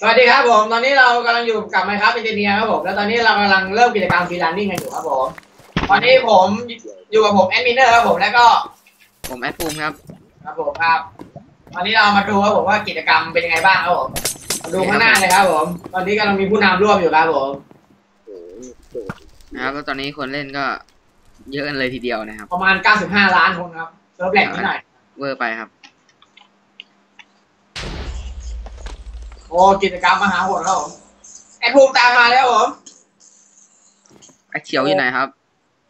สวัสดีครับผม ตอนนี้เรากำลังอยู่กับไมครับเอนจิเนียร์ครับผม แล้วตอนนี้เรากำลังเริ่มกิจกรรมฟรีแลนซิ่งกันอยู่ครับผม ตอนนี้ผมอยู่กับผมแอดมินเนอร์ครับผม แล้วก็ผมแอดภูมิครับ ครับผมครับ ตอนนี้เรามาดูครับผมว่ากิจกรรมเป็นยังไงบ้างครับผมมาดูข้างหน้าเลยครับผม ตอนนี้กำลังมีผู้นำร่วมอยู่ครับผมนะครับแล้วตอนนี้คนเล่นก็เยอะกันเลยทีเดียวนะครับ ประมาณ 95 ล้านคนครับเซิร์ฟแหลกนิดหน่อย เวอร์ไปครับ โอ้กิจกรรมมหาโหดครับผมแอดภูมิตามมาแล้วครับผมไอเขียวอยู่ไหนครับ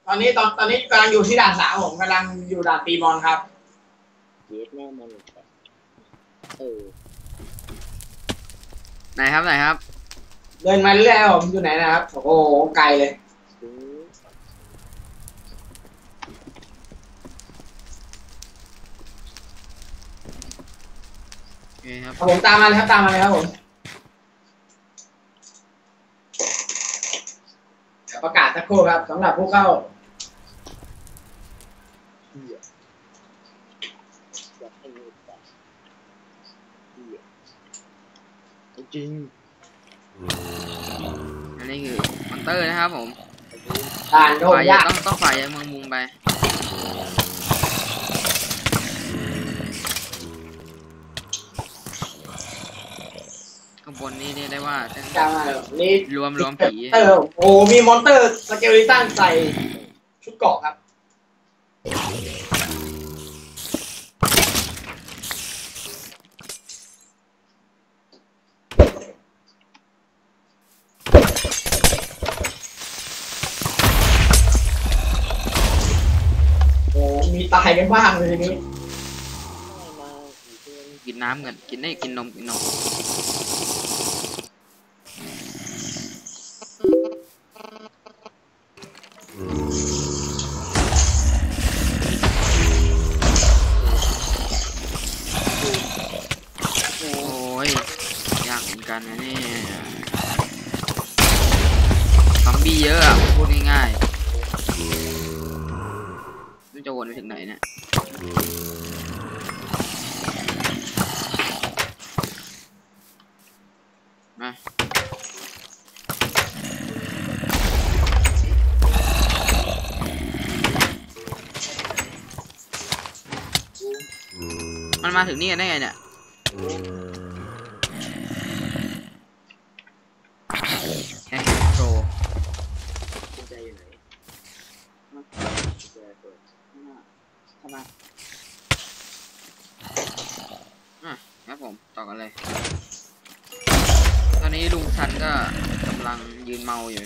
ตอนนี้ตอนตอนนี้กำลังอยู่ที่ด่านสามผมกำลังอยู่ด่านตีบอลครับเย็ดแม่มันเออไหนครับไหนครับ เดินมาเรื่อยๆครับผมอยู่ไหนนะครับ โอ้โหไกลเลย ซื้อ โอเคครับครับผมตามมาเลยครับตามมาเลยครับผมเดี๋ยวประกาศสักครู่ครับสำหรับผู้เข้าเหี้ยอยากให้มีแต่เหี้ยจริงอันนี้คือมอนเตอร์นะครับผมด่านโดนฝ่ายยาก ต้องต้องฝ่ายเมืองมุมไป บนนี่เรียกได้ว่าจะตามมาเลยนี่รวมรวมผีเออโอ้มีมอนเตอร์สเกลลิตันใส่ชุดเกราะครับโอ้มีตายกันบ้างเลยทีนี้ น้ำกันกินได้กินนมกินนมโอ้ยยากเหมือนกันนะนี่ยซอมบี้เยอะอะพูดง่ายๆมันจะวนไปถึงไหนเนี่ยมา มาถึงนี่กันได้ไงเนี่ยแค่โชว์กุญแจอยู่ไมาอะครับผม ต่อกันเลย ตอนนี้ลุงชันก็กำลังยืนเมาอยู่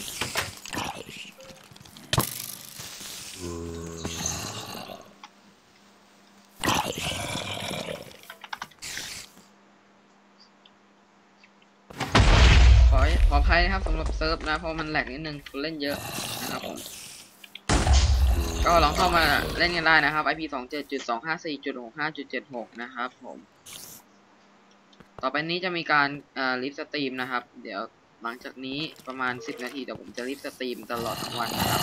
ข อขออภัยนะครับสำหรับเซิร์ฟนะเพราะมันแหลกนิดนึงคนเล่นเยอะนะครับผมก็ลองเข้ามาเล่นกันได้นะครับ IP สองเจ็ดจุดสองห้าสี่จุดหกห้าจุดเจ็ดหกนะครับผมต่อไปนี้จะมีการลิฟสตรีมนะครับ เดี๋ยวหลังจากนี้ประมาณสิบนาทีเดี๋ยวผมจะลิฟสตรีมตลอดทั้งวันนะครับ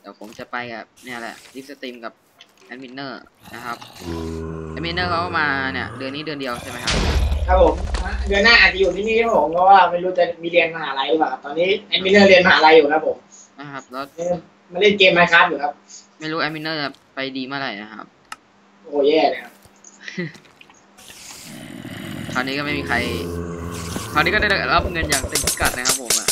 เดี๋ยวผมจะไปกับเนี่ยแหละลิฟสตรีมกับแอดมินเนอร์นะครับแอดมินเนอร์เขามาเนี่ยเดือนนี้เดือนเดียวใช่ไหมครับ ครับผมเดือนหน้าอาจจะอยู่ที่นี่ครับผมเพราะว่าไม่รู้จะมีเรียนมหาลัยหรือเปล่าครับตอนนี้แอดมินเนอร์เรียนมหาลัยอยู่ครับผมนะครับ แล้วมาเล่นเกมไมค์ครับอยู่ครับ ไม่รู้แอดมินเนอร์จะไปดีเมื่อไหร่นะครับ โอ้แย่เลยครับคราวนี้ก็ไม่มีใคร คราวนี้ก็ได้รับเงินอย่างเต็มพิกัดนะครับผมอะ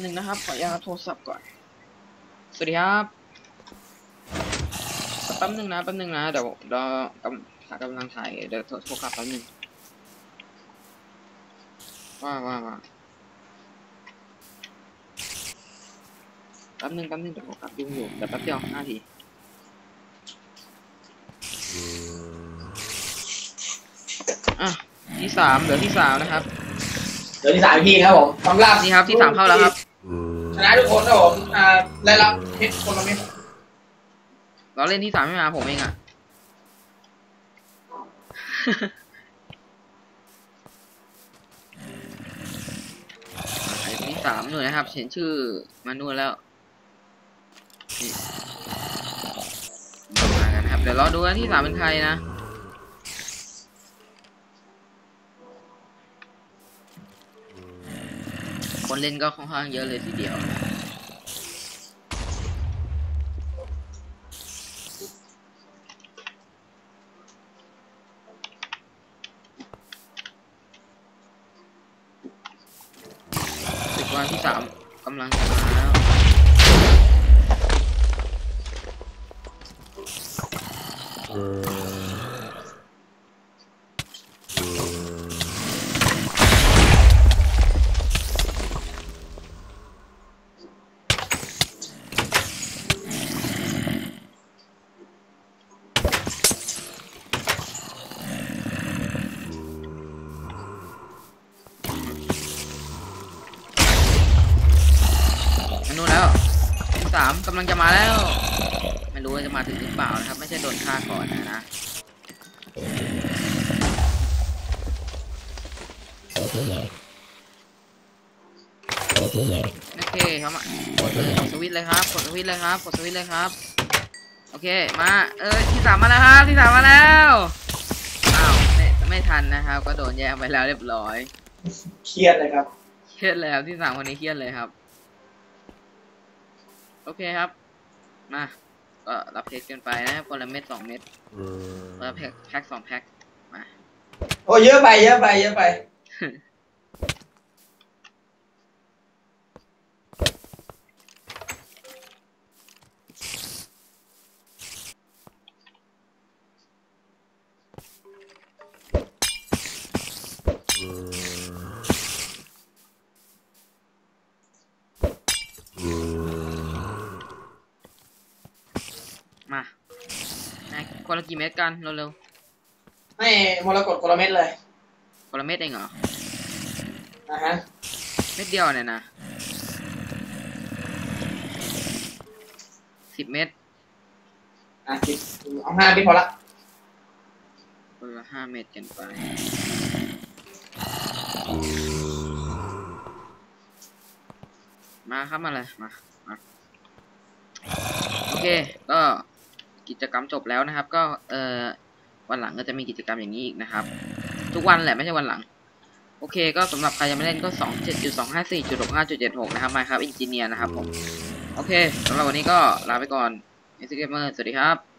แป๊บนึงนะครับ ขออนุญาตโทรศัพท์ก่อน สวัสดีครับแป๊บนึงนะแป๊บนึงนะ เดี๋ยวเดี๋ยวกำหากำลังถ่าย เดี๋ยวโทรโทรกลับแป๊บนึงว่าว่าว่าแป๊บนึงแป๊บนึงเดี๋ยวโทรกลับยุ่งอยู่เดี๋ยวแป๊บเดียวห้าทีอะที่สามเหลือที่สามนะครับเดี๋ยวที่สามพี่ครับผมสำหรับนี่ครับที่สามเข้าแล้วครับช นะทุกคนครับผมอ่าได้รับเพชรคนละเม็ดเราเล่นที่สามไม่มาผมเองอะ ไอ้ที่สามหน่วยนะครับเห็นชื่อมานู่นแล้วมากันครับ เดี๋ยวรอดูกันที่สามเป็นใครนะ คนเล่นก็ค่อนข้างเยอะเลยทีเดียวสิบวันที่สามกำลังจะมาแล้วมา นู่นแล้วที่สามกำลังจะมาแล้ว ไม่รู้ว่าจะมาถึงหรือเปล่านะครับ ไม่ใช่โดนฆ่าก่อนนะนะโอเคครับมากดเลยกดสวิตช์เลยครับกดสวิตช์เลยครับกดสวิตช์เลยครับ โอเคมาเออที่สามมาแล้วครับที่สามมาแล้วอ้าวไม่ไม่ทันนะครับ ก็โดนแย่งไปแล้วเรียบร้อย เครียดเลยครับ เครียดเลยครับที่สามคนนี้เครียดเลยครับโอ เคครับ มา ก็รับเพชรกันไปนะครับคนละเม็ดสองเม็ดคนละแพ็คแพ็คสองแพ็คมา โอ้เยอะไปเยอะไปเยอะไป คนละกี่เม็ดกันเร็วให้มรกตคนละเม็ดเลยๆคนละเม็ดเองเหรอนะฮะเม็ดเดียวเนี่ยนะสิบเม็ดอะสิบเอาห้าพี่พอละคนละห้าเม็ดกันไปมาครับมาเลยมามาโอเคก็ กิจกรรมจบแล้วนะครับ ก็เอ่อวันหลังก็จะมีกิจกรรมอย่างนี้อีกนะครับ ทุกวันแหละไม่ใช่วันหลัง โอเค ก็สำหรับใครยังไม่เล่นก็สองเจ็ดจุดสองห้าสี่จุดหกห้าจุดเจ็ดหกนะครับมาครับอินจิเนียร์นะครับผม โอเคสำหรับวันนี้ก็ลาไปก่อนเอสเกมเมอร์สวัสดีครับ